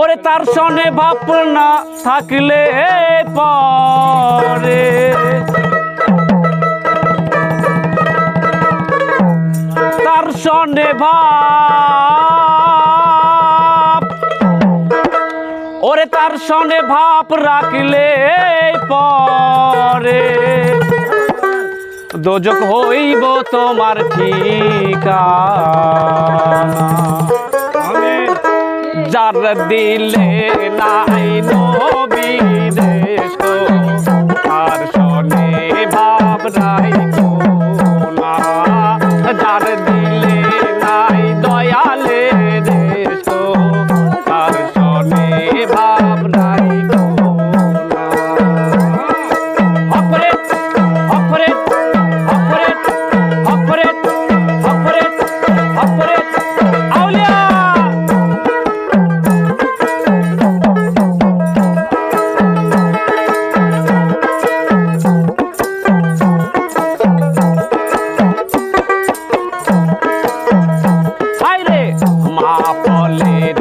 ওরে তার সনে ভাবনা থাকলে পরে। তার সনে ভাব ওরে তার সনে ভাব রাখলে পরে। দোজক হইব তোমার ঠিকানা। যার দিলে নাই নবী দেশ আর শোনে ভাব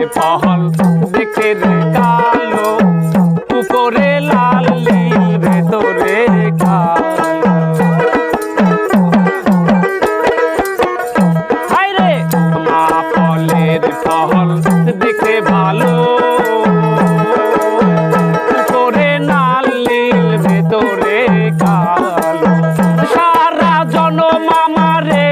ফল দেখে রে কালো উপরে লাল নীল ভেতরে মা ফলের ফল দেখে ভালো উপরে লাল নীল ভেতরে কালো সারা জনম আমারে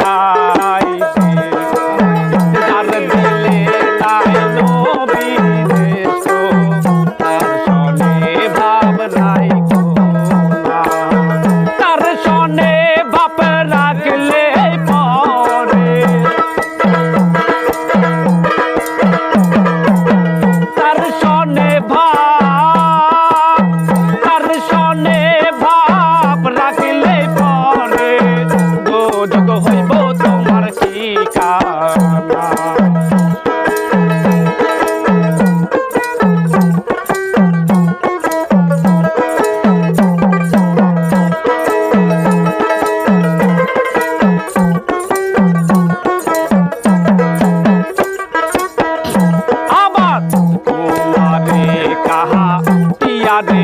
খায় সাহা পিয়া দে